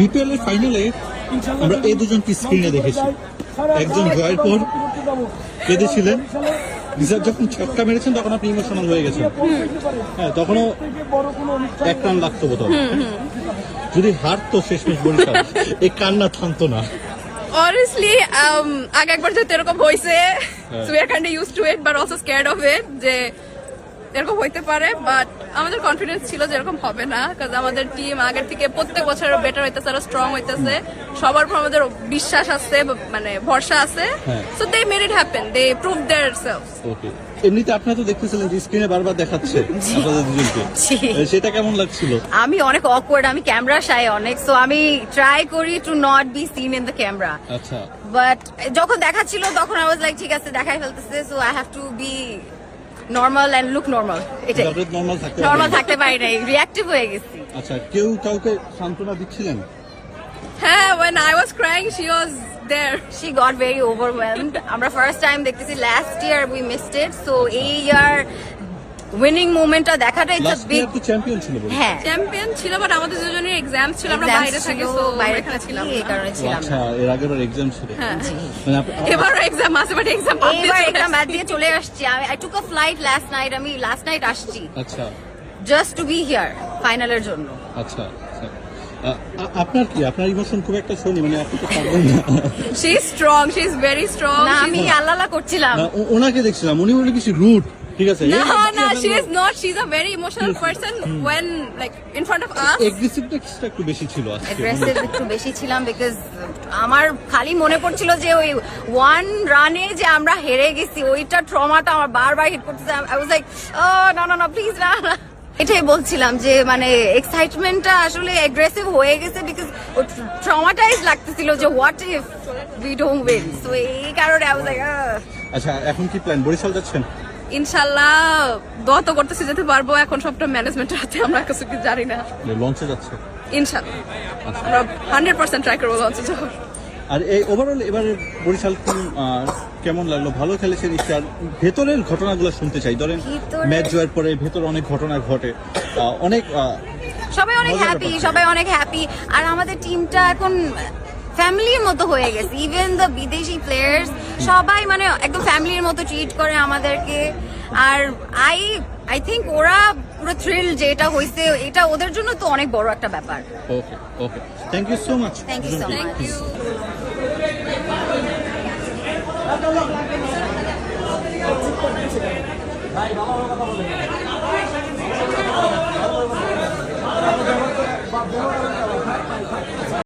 BPL এর ফাইনালে আমরা এই দুজনকে স্ক্রিনে দেখেছি। একজন জয়ের পর কেঁদেছিলেন রিজার্ভ যখন ছক্কা মেরেছেন তখন আপনি ইমোশনাল হয়ে গেছেন। হ্যাঁ তখনও এক রান লাগতো বোধ যদি হারতো শেষমেশ বরিশাল এই কান্না থামতো না। অনেস্টলি আগে একবার যেহেতু এরকম হয়েছে হ্যাঁ। So we are kind use to it but also scared of it যে এরকম হইতে পারে বাট আমাদের কনফিডেন্স ছিল যে এরকম হবে না কাজ আমাদের টিম আগের থেকে প্রত্যেক বছর বেটার হইতেছে আরও স্ট্রং হইতেছে। সবার উপর আমাদের বিশ্বাস আছে মানে ভরসা আছে। So they made it happen they prove their self okay এমনিতে আপনারা তো দেখতেছিলেন যে স্ক্রিনে বারবার দেখাচ্ছে আপনাদের দুজনকে। সেটা কেমন লাগছিল? আমি অনেক অকওয়ার্ড আমি ক্যামেরা শাই অনেক সো আমি ট্রাই করি to not be seen in the camera আচ্ছা। বাট যখন দেখাচ্ছিল তখন আই ওয়াজ লাইক ঠিক আছে দেখাই ফেলতেছে so I have to be normal and look normal এটাই। নর্মাল থাকতে নর্মাল পারবেন। থাকতে পারি নাই রিঅ্যাকটিভ হয়ে গেছি। আচ্ছা কেউ কাউকে সান্ত্বনা দিচ্ছিলেন? হ্যাঁ when I was crying she was there. She got very overwhelmed. আমরা ফার্স্ট টাইম দেখতেছি last year we missed it so এই ইয়ার উইনিং মোমেন্টটা দেখাটা ইটস আ বিগ চ্যাম্পিয়ন ছিল বলে হ্যাঁ। চ্যাম্পিয়ন ছিল বাট আমাদের দুজনের এক্সাম ছিল আমরা বাইরে থাকি সো বাইরে ছিলাম এই কারণে ছিলাম। আচ্ছা এর আগের এক্সাম ছিল। হ্যাঁ। মানে আপ- আপ- এবারও এক্সাম আছে বাট এক্সাম এইবার একটা বাদ দিয়ে চলে আসছি। আমি I took a flight last night আমি লাস্ট নাইট আসছি। আচ্ছা। জাস্ট টু বি হিয়ার ফাইনালের জন্য। আচ্ছা আচ্ছা। আপনার কি? আপনার ইমোশন খুব একটা শুনি মানে আপনি তো পারবেন না। She is strong she is very strong না আমি আল্লাহ আল্লাহ করছিলাম। ওনাকে দেখছিলাম উনি বলে কিছু রুট ঠিক আছে? No, no, she is not. She's a very emotional person when, like, in front of us. কিছুটা একটু বেশি ছিল আজকে। অ্যাগ্রেসিভ একটু বেশি ছিলাম বিকজ আমার খালি মনে পড়ছিল যে ওই ওয়ান রানে যে আমরা হেরে গেছি ওইটা ট্রমাটা আমার বারবার হিট করতেছে। আই ওয়াজ লাইক ও না না না প্লিজ না না। এটাই বলছিলাম যে মানে এক্সাইটমেন্টটা আসলে অ্যাগ্রেসিভ হয়ে গেছে বিকজ ট্রমাটাইজ লাগতেছিল যে what if we don't win so এই কারণে আই ওয়াজ লাইক আচ্ছা এখন কি প্ল্যান বরিশাল যাচ্ছেন? ইনশাল্লাহ দোয়া তো করতেছি যেতে পারব এখন সবটা ম্যানেজমেন্টের হাতে আমরা কিছু কি জানি না। লঞ্চে যাচ্ছে? ইনশাল্লাহ। আমরা হান্ড্রেড পার্সেন্ট ট্রাই করব লঞ্চে যাওয়ার আর এই ওভারঅল এবারে বরিশাল কেমন লাগল? ভালো খেলেছে নিশ্চয়। আর ভেতরের ঘটনাগুলো শুনতে চাই। ধরেন ভিতরে- ম্যাচ জয়ের পরে ভেতরে অনেক ঘটনা ঘটে। অনেক সবাই অনেক হ্যাপি সবাই অনেক হ্যাপি আর আমাদের টিমটা এখন ফ্যামিলির মতো হয়ে গেছে। ইভেন দ্য বিদেশি প্লেয়ার্স সবাই মানে একদম ফ্যামিলির মতো ট্রিট করে আমাদেরকে। আর আই আই থিঙ্ক ওরা পুরো থ্রিল যেটা হয়েছে এটা ওদের জন্য তো অনেক বড় একটা ব্যাপার। Okay okay thank you so much. Thank you ভাই